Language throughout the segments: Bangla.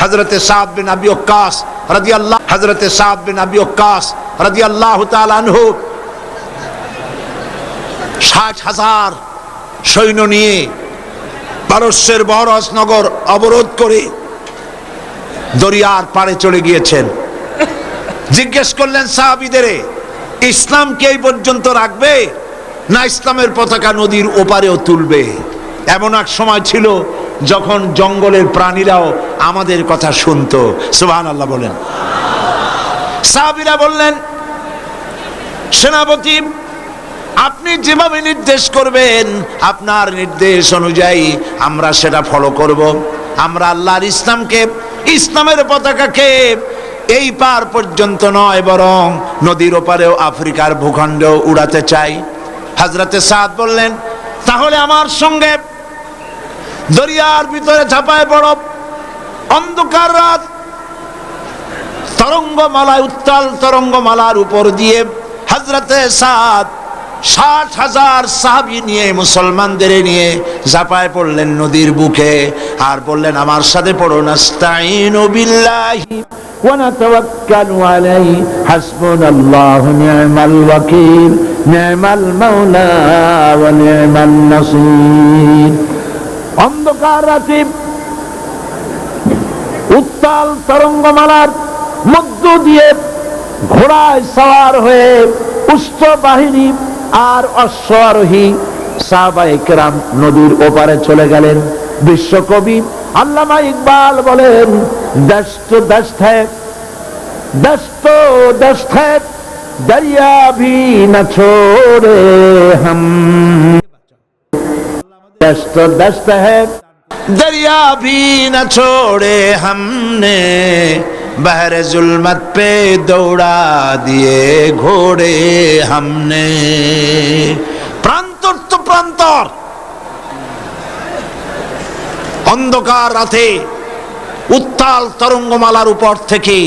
হজরতে সাদ বিন আবি ওকাস রাজি আল্লাহ হজরতে সাদ বিন আবি ওকাস রাজি আল্লাহ আনহু ষাট হাজার সৈন্য নিয়ে পারস্যের বহরসনগর অবরোধ করে দরিয়ার পাড়ে চলে গিয়েছেন। জিজ্ঞেস করলেন, সাহাবিদের ইসলামকে এই পর্যন্ত রাখবে না ইসলামের পতাকা নদীর ওপারেও তুলবে? এমন এক সময় ছিল যখন জঙ্গলের প্রাণীরাও আমাদের কথা শুনত সুবহান আল্লাহ বলেন। সাহাবিরা বললেন, সেনাপতি, আপনি যেভাবে নির্দেশ করবেন, আপনার নির্দেশ অনুযায়ী আমরা সেটা ফলো করব। আমরা আল্লাহর ইসলামকে, ইসলামের পতাকাকে এই পার পর্যন্ত নয়, বরং নদীর ওপারেও, আফ্রিকার ভূখণ্ডেও উড়াতে চাই। হাজরাতে সাদ বললেন, তাহলে আমার সঙ্গে দরিয়ার ভিতরে ঝাঁপায় পড়ব অন্ধকার রাত তরঙ্গমালায় উত্তাল তরঙ্গমালার উপর দিয়ে হাজরাতে সাদ ষাট হাজার সাহাবি নিয়ে মুসলমানদের নিয়ে ঝাঁপায় পড়লেন নদীর বুকে আর বললেন আমার সাথে পড়ো নাস্তাইনু বিল্লাহি ونتوكل عليه حسبنا الله نعم الوكيل نعم المولى ونعم النصير অন্ধকার রাত্রি উত্তাল তরঙ্গমালার মধ্য দিয়ে ঘোড়ায় সওয়ার হয়ে উষ্ঠ বাহিনী আর অশ্বারোহী সাহবাইকরাম নদীর ওপারে চলে গেলেন। বিশ্বকবি আল্লামা ইকবাল বলেন দেশ দেশ দেশ দেশ দরিয়া ভি না ছোড়ে হাম। दस्त दस्त है दरिया भी न छोड़े हमने बहर जुल्मत पे दौड़ा दिए घोड़े हमने প্রান্তর তো প্রান্তর অন্ধকার রাতে উত্তাল তরঙ্গমালার উপর থেকে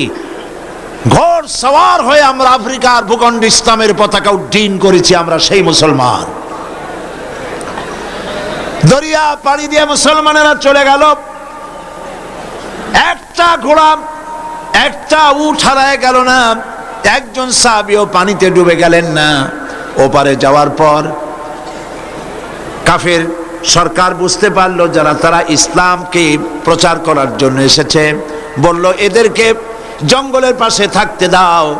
ঘোর সওয়ার হয়ে আমরা আফ্রিকার ভূখণ্ড ইসলামের পতাকা উড্ডীন করেছি আমরা সেই মুসলমান দরিয়া পাড়ি দিয়ে মুসলমানেরা চলে গেল। একটা ঘোড়া একটা উঠ হারায় গেল না। একজন সাহাবিও পানিতে ডুবে গেলেন না। ওপারে যাওয়ার পর কাফের সরকার বুঝতে পারল যারা তারা ইসলামকে প্রচার করার জন্য এসেছে। বলল, এদেরকে জঙ্গলের পাশে থাকতে দাও।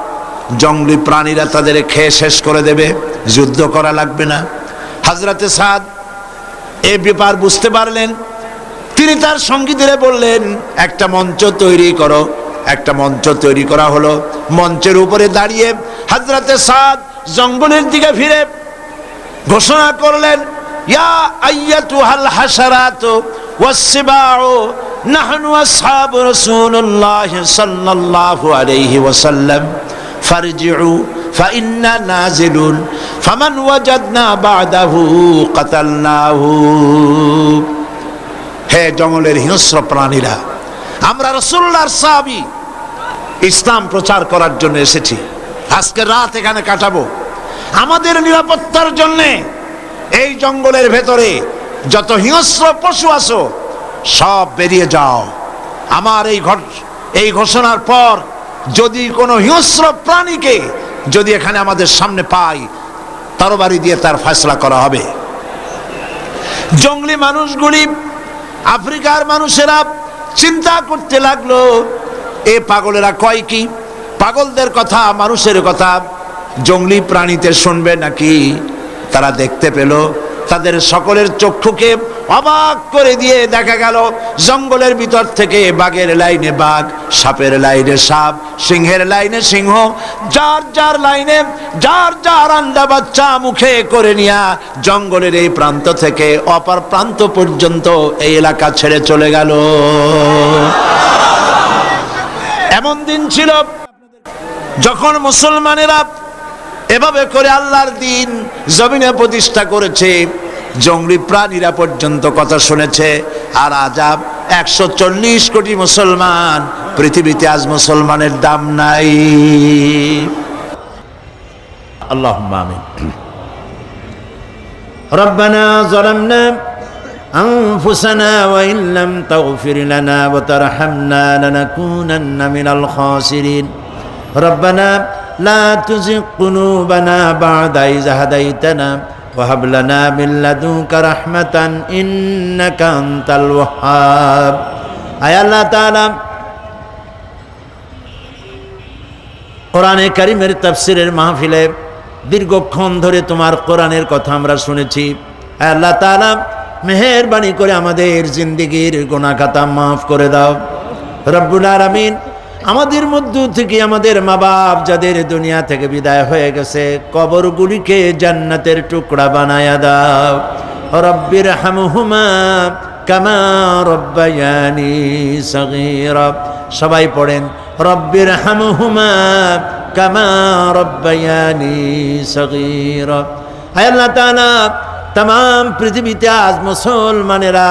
জঙ্গলি প্রাণীরা তাদের খেয়ে শেষ করে দেবে। যুদ্ধ করা লাগবে না। হাজরাতে সাদ এ ব্যাপার বুঝতে পারলেন? তিনি তার সঙ্গীদের বললেন, একটা মঞ্চ তৈরি করো। একটা মঞ্চ তৈরি করা হলো। মঞ্চের উপরে দাঁড়িয়ে হাজরাতে সাদ জঙ্গলের দিকে ফিরে ঘোষণা করলেন, ইয়া ওয়াসাল্লাম, ফারজিউ فإنا نازلون فمن وجدنا بعده قتلناه হে জঙ্গলের হিংস্র প্রাণীরা আমরা রসুল্লাহর সাহাবি ইসলাম প্রচার করার জন্য এসেছি আজকে রাত এখানে কাটাবো আমাদের নিরাপত্তার জন্যে এই জঙ্গলের ভেতরে যত হিংস্র পশু আছো সব বেরিয়ে যাও আমার এই ঘট এই ঘোষণার পর যদি কোনো হিংস্র প্রাণীকে যদি এখানে আমাদের সামনে পাই তরবারি দিয়ে তার ফয়সলা করা হবে। জঙ্গলি মানুষগুলি, আফ্রিকার মানুষেরা চিন্তা করতে লাগল, এ পাগলেরা কয় কি? পাগলদের কথা, মানুষের কথা, জঙ্গলি প্রাণীতে শুনবে নাকি? তারা দেখতে পেল তাদের সকলের চক্ষুকে অবাক করে দিয়ে দেখা গেল, জঙ্গলের ভিতর থেকে বাঘের লাইনে বাঘ, সাপের লাইনে সাপ, সিংহের লাইনে সিংহ, যার যার লাইনে, যার যার আন্ডা বাচ্চা মুখে করে নিয়া জঙ্গলের এই প্রান্ত থেকে অপর প্রান্ত পর্যন্ত এই এলাকা ছেড়ে চলে গেল। এমন দিন ছিল, যখন মুসলমানেরা এভাবে করে আল্লাহর দিন জমিনে প্রতিষ্ঠা করেছে জঙ্গলি প্রাণীরা পর্যন্ত কথা শুনেছে আর আজাব একশো চল্লিশ কোটি মুসলমান পৃথিবীতে আজ মুসলমানের দাম নাই আল্লাহ আমিন ربنا ظلمنا أنفسنا وإن لم تغفر لنا وترحمنا لنكونن من الخاسرين ربنا لا تزغ قلوبنا بعد إذ هديتنا وهب لنا من لدنك رحمة إنك أنت الوهاب أي الله تعالى কোরআনে কারিমের তাফসিরের মাহফিলে দীর্ঘক্ষণ ধরে তোমার কোরআনের কথা আমরা শুনেছি আল্লাহ তাআলা মেহেরবানি করে আমাদের জিন্দিগির গোনাখাতা মাফ করে দাও রব্বুল আলামিন আমাদের মধ্য থেকে আমাদের মা বাপ যাদের দুনিয়া থেকে বিদায় হয়ে গেছে, কবরগুলিকে জান্নাতের টুকরা বানায়া দাও। রব্বির হামহুমা কামা রব্বায়ানি সগীরা। সবাই পড়েন রব্বির হামহুমা কামা রব্বায়ানি সগীরা। আল্লাহ তাআলা তাম পৃথিবীতে আজ মুসলমানেরা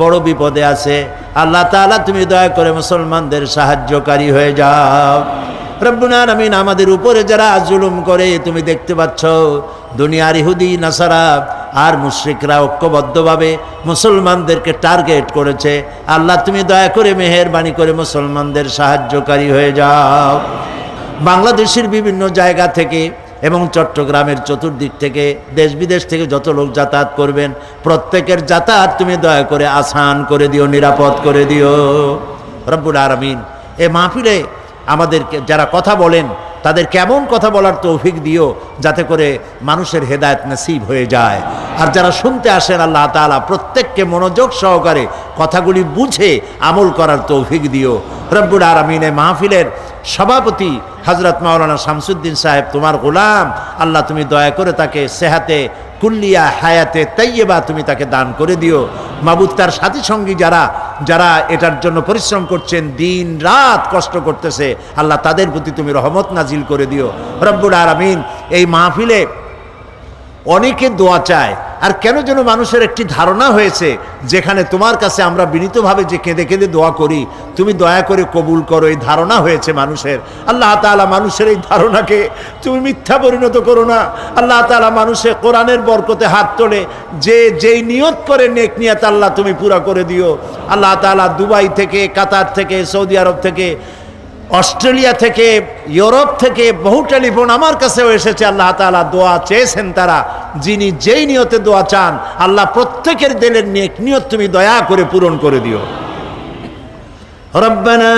বড় বিপদে আছে। আল্লাহ তাআলা, তুমি দয়া করে মুসলমানদের সাহায্যকারী হয়ে যাও। রব্বুল আলামিন আমাদের উপরে যারা জুলুম করে, তুমি দেখতে পাচ্ছ, দুনিয়ার ইহুদি, নাসারা আর মুশরিকরা ঐক্যবদ্ধভাবে মুসলমানদেরকে টার্গেট করেছে। আল্লাহ, তুমি দয়া করে মেহেরবানি করে মুসলমানদের সাহায্যকারী হয়ে যাও। বাংলাদেশের বিভিন্ন জায়গা থেকে এবং চট্টগ্রামের চতুর্দিক থেকে দেশ বিদেশ থেকে যত লোক যাতায়াত করবেন, প্রত্যেকের যাতায়াত তুমি দয়া করে আসান করে দিও, নিরাপদ করে দিও। রব্বুল আরামিন এ মাহফিলে আমাদেরকে যারা কথা বলেন তাদের কেমন কথা বলার তৌফিক দিও, যাতে করে মানুষের হেদায়ত নসিব হয়ে যায়। আর যারা শুনতে আসেন, আল্লাহ তালা প্রত্যেককে মনোযোগ সহকারে কথাগুলি বুঝে আমল করার তৌফিক দিও। রব্বুল আরামিনে মাহফিলের সভাপতি হজরত মাওলানা শামসুদ্দিন সাহেব, তোমার গোলাম, আল্লাহ তুমি দয়া করে তাকে সেহাতে কুল্লিয়া হায়াতে তাইয়েবা তুমি তাকে দান করে দিও। মাবুদ তার সাথী সঙ্গী যারা যারা এটার জন্য পরিশ্রম করছেন, দিন রাত কষ্ট করতেছে, আল্লাহ তাদের প্রতি তুমি রহমত নাজিল করে দিও। রব্বুল আরামিন এই মাহফিলে অনেকে দোয়া চায় আর কেন যেন মানুষের একটি ধারণা হয়েছে, যেখানে তোমার কাছে আমরা বিনীতভাবে যে কেঁদে কেঁদে দোয়া করি, তুমি দয়া করে কবুল করো, এই ধারণা হয়েছে মানুষের। আল্লাহ তাআলা মানুষের এই ধারণাকে তুমি মিথ্যা পরিণত করো না। আল্লাহ তালা মানুষের কোরআনের বরকতে হাত তোলে, যে, যেই নিয়ত করে নেক নিয়ত আল্লাহ তুমি পুরা করে দিও। আল্লাহ তাআলা দুবাই থেকে, কাতার থেকে, সৌদি আরব থেকে অস্ট্রেলিয়া থেকে ইউরোপ থেকে বহু টেলিফোন আমার কাছেও এসেছে আল্লাহ তাআলা দোয়া চেয়েছেন তারা যিনি যেই নিয়তে দোয়া চান আল্লাহ প্রত্যেকের দিলের নেক নিয়ত তুমি দয়া করে পূরণ করে দিও রব্বানা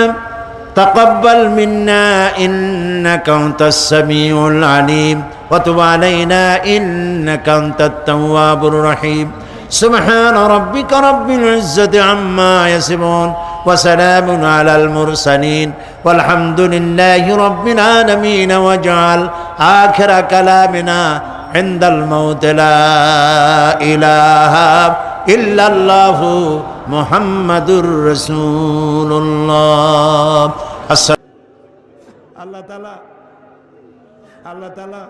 تقبل منا إنك أنت السميع العليم وتب علينا إنك أنت التواب الرحيم سبحان ربك رب العزة عما يصفون وسلام على المرسلين والحمد لله رب العالمين واجعل آخر كلامنا عند الموت لا إله إلا الله محمد رسول الله السلام আল্লাহ তালা আল্লাহ তালা